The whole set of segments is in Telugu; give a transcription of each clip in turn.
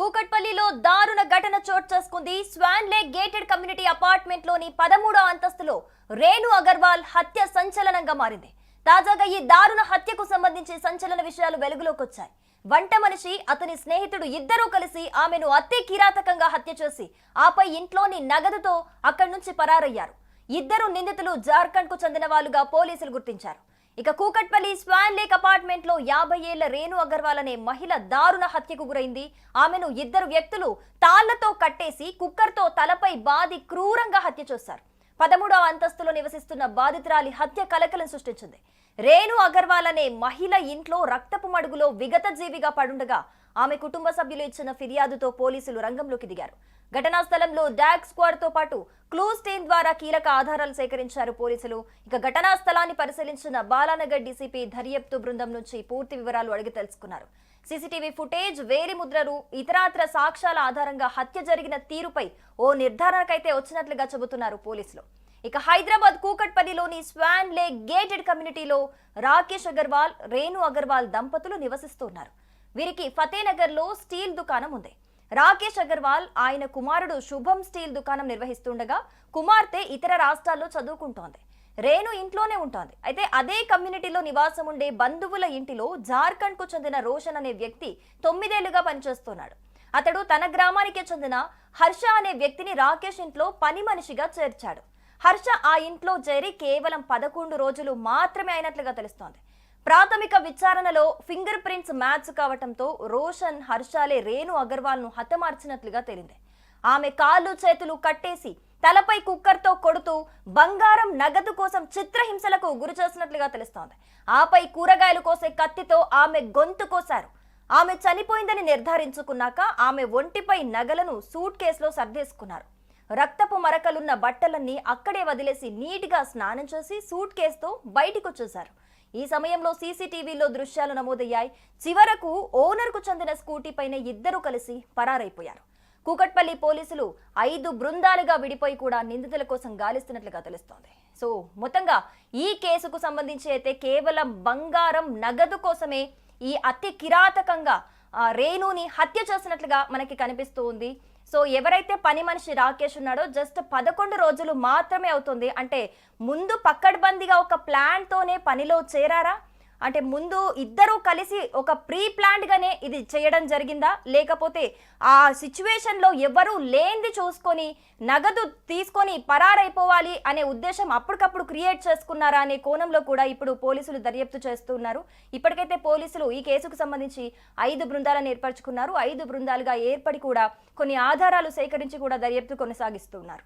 కూకట్పల్లిలో దారుణ ఘటన చోటు చేసుకుంది. స్వాన్లే గేటెడ్ కమ్యూనిటీ అపార్ట్మెంట్లోని పదమూడో అంతస్తులో రేణు అగర్వాల్ హత్య సంచలనంగా మారింది. తాజాగా ఈ దారుణ హత్యకు సంబంధించి సంచలన విషయాలు వెలుగులోకి వచ్చాయి. వంట మనిషి అతని స్నేహితుడు ఇద్దరూ కలిసి ఆమెను అతి కిరాతకంగా హత్య చేసి ఆపై ఇంట్లోని నగదుతో అక్కడి నుంచి పరారయ్యారు. ఇద్దరు నిందితులు జార్ఖండ్కు చెందిన వాళ్ళుగా పోలీసులు గుర్తించారు. ఇక కూకట్పల్లి స్వాన్ లేక్ అపార్ట్మెంట్లో యాభై ఏళ్ళ రేణు అగర్వాల్ అనే మహిళ దారుణ హత్యకు గురైంది. ఆమెను ఇద్దరు వ్యక్తులు తాళ్ళతో కట్టేసి కుక్కర్తో తలపై బాది క్రూరంగా హత్య చేశారు. పదమూడవ అంతస్తులో నివసిస్తున్న బాధితురాలి హత్య కలకలం సృష్టించింది. రేణు అగర్వాల్ అనే మహిళ ఇంట్లో రక్తపు మడుగులో విగత జీవిగా పడుండగా ఆమె కుటుంబ సభ్యులు ఇచ్చిన ఫిర్యాదుతో పోలీసులు రంగంలోకి దిగారు. ఘటనా స్థలంలో డాగ్ స్క్వాడ్తో పాటు క్లూస్ టీమ్ ద్వారా కీలక ఆధారాలు సేకరించారు పోలీసులు. ఇక ఘటనా స్థలాన్ని పరిశీలించిన బాలానగర్ డీసీపీ దర్యాప్తు బృందం నుంచి పూర్తి వివరాలు అడిగి తెలుసుకున్నారు. సీసీటీవీ ఫుటేజ్ వేలి ముద్రలు ఇతరాత్ర సాక్ష్యాల ఆధారంగా హత్య జరిగిన తీరుపై ఓ నిర్ధారణకైతే వచ్చినట్లుగా చెబుతున్నారు పోలీసులు. ఇక హైదరాబాద్ కూకట్పల్లిలోని స్వాన్ లేక్ గేటెడ్ కమ్యూనిటీలో రాకేష్ అగర్వాల్ రేణు అగర్వాల్ దంపతులు నివసిస్తున్నారు. వీరికి ఫతేనగర్లో స్టీల్ దుకాణం ఉంది. రాకేష్ అగర్వాల్ ఆయన కుమారుడు శుభం స్టీల్ దుకాణం నిర్వహిస్తుండగా కుమార్తె ఇతర రాష్ట్రాల్లో చదువుకుంటోంది. రేణు ఇంట్లోనే ఉంటోంది. అయితే అదే కమ్యూనిటీలో నివాసం ఉండే బంధువుల ఇంటిలో జార్ఖండ్కు చెందిన రోషన్ అనే వ్యక్తి తొమ్మిదేళ్ళుగా పనిచేస్తున్నాడు. అతడు తన గ్రామానికే చెందిన హర్ష అనే వ్యక్తిని రాకేష్ ఇంట్లో పని మనిషిగా చేర్చాడు. హర్ష ఆ ఇంట్లో చేరి కేవలం పదకొండు రోజులు మాత్రమే అయినట్లుగా తెలుస్తోంది. ప్రాథమిక విచారణలో ఫింగర్ ప్రింట్స్ మ్యాచ్ కావటంతో రోషన్ హర్షాలే రేణు అగర్వాల్ను హతమార్చినట్లుగా తేలింది. ఆమె కాళ్ళు చేతులు కట్టేసి తలపై కుక్కర్తో కొడుతూ బంగారం నగదు కోసం చిత్రహింసలకు గురి చేసినట్లుగా తెలుస్తోంది. ఆపై కూరగాయలు కోసే కత్తితో ఆమె గొంతు కోశారు. ఆమె చనిపోయిందని నిర్ధారించుకున్నాక ఆమె ఒంటిపై నగలను సూట్ కేసులో సర్దేసుకున్నారు. రక్తపు మరకలున్న బట్టలన్నీ అక్కడే వదిలేసి నీట్గా స్నానం చేసి సూట్ కేసుతో బయటికి వచ్చేశారు ఈ సమయంలో సీసీటీవీలో దృశ్యాలు నమోదయ్యాయి. చివరకు ఓనర్కు చెందిన స్కూటీ పైన కలిసి పరారైపోయారు. కూకట్పల్లి పోలీసులు ఐదు బృందాలుగా విడిపోయి కూడా నిందితుల కోసం గాలిస్తున్నట్లుగా తెలుస్తోంది. సో మొత్తంగా ఈ కేసుకు సంబంధించి అయితే కేవలం బంగారం నగదు కోసమే ఈ అతి కిరాతకంగా ఆ, రేణుని హత్య చేసినట్లుగా మనకి కనిపిస్తూ ఉంది సో ఎవరైతే పని మనిషి రాకేష్ ఉన్నాడో జస్ట్ పదకొండు రోజులు మాత్రమే అవుతుంది. అంటే ముందు పక్కడ్బందీగా ఒక ప్లాన్తోనే పనిలో చేరారా? అంటే ముందు ఇద్దరూ కలిసి ఒక ప్రీ ప్లాన్డ్గానే ఇది చేయడం జరిగిందా? లేకపోతే ఆ సిచ్యువేషన్లో ఎవరూ లేనిది చూసుకొని నగదు తీసుకొని పరారైపోవాలి అనే ఉద్దేశం అప్పటికప్పుడు క్రియేట్ చేసుకున్నారా అనే కోణంలో కూడా ఇప్పుడు పోలీసులు దర్యాప్తు చేస్తున్నారు ఇప్పటికైతే పోలీసులు ఈ కేసుకు సంబంధించి ఐదు బృందాలను ఏర్పరచుకున్నారు. ఐదు బృందాలుగా ఏర్పడి కూడా కొన్ని ఆధారాలు సేకరించి కూడా దర్యాప్తు కొనసాగిస్తున్నారు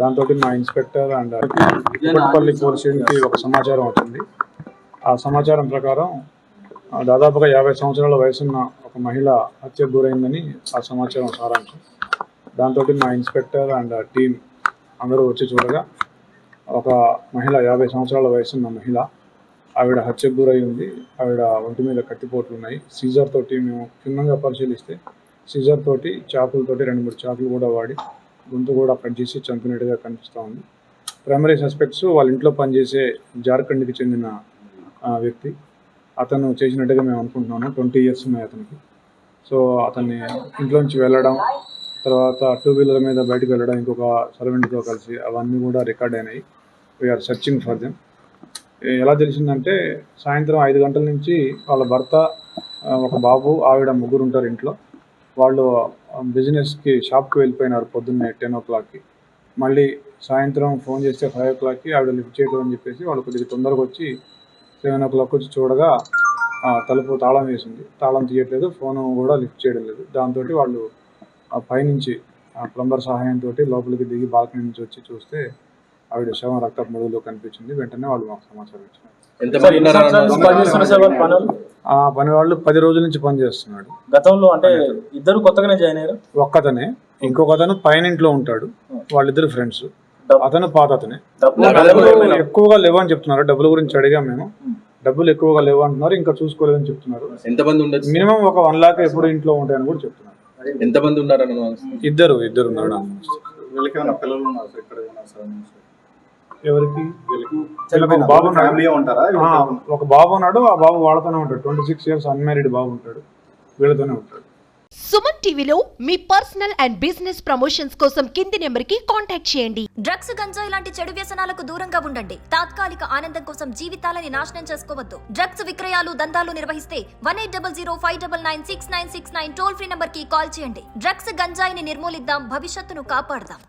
దాంతో మా ఇన్స్పెక్టర్ అండ్ కుప్పట్పల్లి పోలీస్ స్టేషన్కి ఒక సమాచారం వచ్చింది. ఆ సమాచారం ప్రకారం దాదాపుగా యాభై సంవత్సరాల వయసున్న ఒక మహిళ హత్యకు గురైందని ఆ సమాచారం సారాంశం. దాంతో మా ఇన్స్పెక్టర్ అండ్ టీం అందరూ వచ్చి చూడగా ఒక మహిళ యాభై సంవత్సరాల వయసున్న మహిళ ఆవిడ హత్యకు గురై ఉంది. ఆవిడ ఒంటి మీద కట్టిపోట్లు ఉన్నాయి. సీజర్ తోటి మేము క్షుణ్ణంగా పరిశీలిస్తే సీజర్ తోటి చాకులతోటి రెండు మూడు చాకులు కూడా వాడి గొంతు కూడా కట్ చేసి చంపినట్టుగా కనిపిస్తూ ఉంది. ప్రైమరీ సస్పెక్ట్స్ వాళ్ళ ఇంట్లో పనిచేసే జార్ఖండ్కి చెందిన వ్యక్తి. అతను చేసినట్టుగా మేము అనుకుంటున్నాము. ట్వంటీ ఇయర్స్ ఉన్నాయి అతనికి. సో అతన్ని ఇంట్లోంచి వెళ్ళడం తర్వాత టూ వీలర్ మీద బయటకు వెళ్ళడం ఇంకొక సర్వెంట్తో కలిసి అవన్నీ కూడా రికార్డ్ అయినాయి. వీఆర్ సర్చింగ్ ఫర్ దెమ్ ఎలా తెలిసిందంటే సాయంత్రం ఐదు గంటల నుంచి వాళ్ళ భర్త ఒక బాబు ఆవిడ ముగ్గురు ఉంటారు ఇంట్లో. వాళ్ళు బిజినెస్కి షాప్కి వెళ్ళిపోయినారు పొద్దున్నే టెన్ ఓ క్లాక్కి మళ్ళీ సాయంత్రం ఫోన్ చేస్తే ఫైవ్ ఓ క్లాక్కి ఆవిడ లిఫ్ట్ చేయడం అని చెప్పేసి వాళ్ళు కొద్దిగా తొందరగా వచ్చి సెవెన్ ఓ క్లాక్ వచ్చి చూడగా ఆ, తలుపు తాళం వేసింది. తాళం తీయట్లేదు ఫోన్ కూడా లిఫ్ట్ చేయడం లేదు. దాంతో వాళ్ళు ఆ పైనుంచి ఆ ప్లంబర్ సహాయంతో లోపలికి దిగి బాల్కనీ నుంచి వచ్చి చూస్తే ఆవిడ శవం రక్త ముడుగులో కనిపించింది. వెంటనే వాళ్ళు మాకు సమాచారం ఇచ్చారు ఉన్నారు? పని వాళ్ళు పది రోజుల నుంచి పని చేస్తున్నాడు గతంలో అంటే ఇద్దరు కొత్తగానే జాయిన్ అయ్యారు? ఒక్కతనే. ఇంకొక అతను పైన ఇంట్లో ఉంటాడు. వాళ్ళిద్దరు ఫ్రెండ్స్ అతను పాత అతనే. ఎక్కువగా లేవని చెప్తున్నారు. డబ్బుల గురించి అడిగాం మేము. డబ్బులు ఎక్కువగా లేవు అంటున్నారు. ఇంకా చూసుకోలేదని చెప్తున్నారు. ఎంతమంది ఉండొచ్చు? మినిమం ఒక వన్ లాక్ ఎప్పుడు ఇంట్లో ఉంటాయని కూడా చెప్తున్నారు. ఎంతమంది ఉన్నారన్న ఇద్దరు ఇద్దరు ఉన్నారు. పిల్లలు ఉన్నారు ఎవరికి? బాబు ఉంటారా? ఆ, ఒక బాబు ఉన్నాడు ఆ బాబు వాళ్ళతోనే ఉంటాడు. ట్వంటీ సిక్స్ ఇయర్స్ అన్మ్యారీడ్ బాబు ఉంటాడు. వీళ్ళతోనే ఉంటాడు. సుమన్ టీవీలో మీ పర్సనల్ అండ్ బిజినెస్ ప్రమోషన్స్ కోసం కింది నెంబర్కి కాంటాక్ట్ చేయండి. డ్రగ్స్ గంజాయి లాంటి చెడు వ్యసనాలకు దూరంగా ఉండండి. తాత్కాలిక ఆనందం కోసం జీవితాలని నాశనం చేసుకోవద్దు. డ్రగ్స్ విక్రయాలు దందాలు నిర్వహిస్తే one eight double zero five double nine six nine six nine toll free నంబర్కి కాల్ చేయండి. డ్రగ్స్ గంజాయిని నిర్మూలిద్దాం భవిష్యత్తును కాపాడదాం.